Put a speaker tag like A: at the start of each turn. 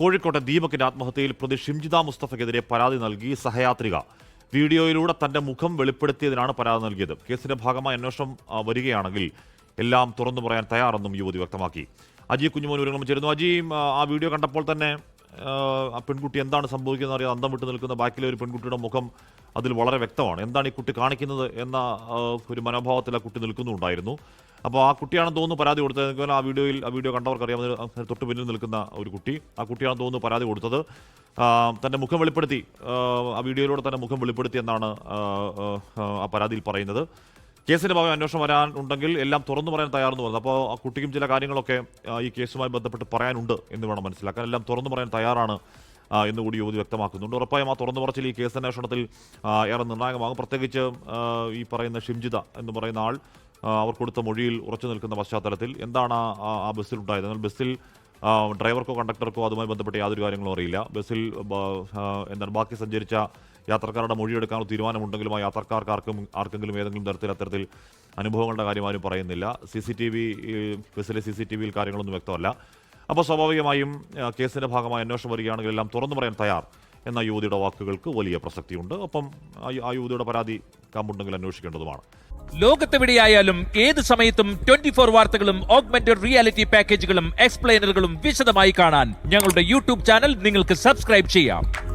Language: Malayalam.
A: കോഴിക്കോട്ടെ ദീപകിന്റെ ആത്മഹത്യയിൽ പ്രതി ഷിംജിത മുസ്തഫയ്ക്കെതിരെ പരാതി നൽകി സഹയാത്രിക. വീഡിയോയിലൂടെ തന്റെ മുഖം വെളിപ്പെടുത്തിയതിനാണ് പരാതി നൽകിയത്. കേസിന്റെ ഭാഗമായി അന്വേഷണം വരികയാണെങ്കിൽ എല്ലാം തുറന്നു പറയാൻ തയ്യാറെന്നും യുവതി വ്യക്തമാക്കി. അജി കുഞ്ഞുമോൻ വിവരങ്ങളും ചേരുന്നു. അജി ആ, വീഡിയോ കണ്ടപ്പോൾ തന്നെ ആ, പെൺകുട്ടി എന്താണ് സംഭവിക്കുന്നത് അറിയാതെ അന്തം വിട്ട് നിൽക്കുന്ന ബാക്കിലെ ഒരു പെൺകുട്ടിയുടെ മുഖം അതിൽ വളരെ വ്യക്തമാണ്. എന്താണ് ഈ കുട്ടി കാണിക്കുന്നത് എന്ന ഒരു മനോഭാവത്തിൽ ആ കുട്ടി നിൽക്കുന്നുണ്ടായിരുന്നു. അപ്പോൾ ആ കുട്ടിയാണെന്ന് തോന്നുന്നു പരാതി കൊടുത്തത്. ആ വീഡിയോയിൽ ആ വീഡിയോ കണ്ടവർക്കറിയാം തൊട്ട് പിന്നിൽ നിൽക്കുന്ന ഒരു കുട്ടി. ആ കുട്ടിയാണെന്ന് തോന്നുന്നു പരാതി കൊടുത്തത്. തന്റെ മുഖം വെളിപ്പെടുത്തി. ആ, വീഡിയോയിലൂടെ തന്നെ മുഖം വെളിപ്പെടുത്തി എന്നാണ് ആ പരാതിയിൽ പറയുന്നത്. കേസിന്റെ ഭാഗം അന്വേഷണം വരാൻ ഉണ്ടെങ്കിൽ എല്ലാം തുറന്നു പറയാൻ തയ്യാറെന്ന് പറഞ്ഞു. അപ്പോൾ ആ കുട്ടിക്കും ചില കാര്യങ്ങളൊക്കെ ഈ കേസുമായി ബന്ധപ്പെട്ട് പറയാനുണ്ട് എന്ന് വേണം മനസ്സിലാക്കാൻ. എല്ലാം തുറന്നു പറയാൻ തയ്യാറാണ് എന്ന് എന്നുകൂടി യുവതി വ്യക്തമാക്കുന്നുണ്ട്. ഉറപ്പായും ആ തുറന്നു പറച്ചിൽ ഈ കേസ് അന്വേഷണത്തിൽ ഏറെ നിർണായകമാകും. പ്രത്യേകിച്ച് ഈ പറയുന്ന ഷിംജിത എന്ന് പറയുന്ന ആൾ അവർ കൊടുത്ത മൊഴിയിൽ ഉറച്ചു നിൽക്കുന്ന പശ്ചാത്തലത്തിൽ എന്താണ് ആ ബസ്സിൽ ഉണ്ടായത് എന്നാൽ ബസ്സിൽ ഡ്രൈവർക്കോ കണ്ടക്ടർക്കോ അതുമായി ബന്ധപ്പെട്ട് യാതൊരു കാര്യങ്ങളും അറിയില്ല. ബസ്സിൽ എന്താണ് ബാക്കി സഞ്ചരിച്ച യാത്രക്കാരുടെ മൊഴിയെടുക്കാനുള്ള തീരുമാനമുണ്ടെങ്കിലും ആ യാത്രക്കാർക്ക് ആർക്കും ആർക്കെങ്കിലും ഏതെങ്കിലും തരത്തിൽ അത്തരത്തിൽ അനുഭവങ്ങളുടെ കാര്യം ആരും പറയുന്നില്ല. സി സി ടി വി ബസ്സിലെ സി സി ടി വിയിൽ കാര്യങ്ങളൊന്നും വ്യക്തമല്ല. അപ്പോൾ സ്വാഭാവികമായും കേസിന്റെ ഭാഗമായി അന്വേഷണം വരികയാണെങ്കിൽ എല്ലാം തുറന്നു പറയാൻ തയ്യാർ എന്ന യുവതിയുടെ വാക്കുകൾക്ക് വലിയ പ്രസക്തിയുണ്ട്. ഒപ്പം ആ യുവതിയുടെ പരാതി കാമ്പുണ്ടെങ്കിൽ അന്വേഷിക്കേണ്ടതുമാണ്.
B: ലോകത്തെവിടെയായാലും ഏത് സമയത്തും ട്വന്റി ഫോർ വാർത്തകളും ഓഗ്മെന്റഡ് റിയാലിറ്റി പാക്കേജുകളും എക്സ്പ്ലെയിനറുകളും വിശദമായി കാണാൻ ഞങ്ങളുടെ യൂട്യൂബ് ചാനൽ നിങ്ങൾക്ക് സബ്സ്ക്രൈബ് ചെയ്യാം.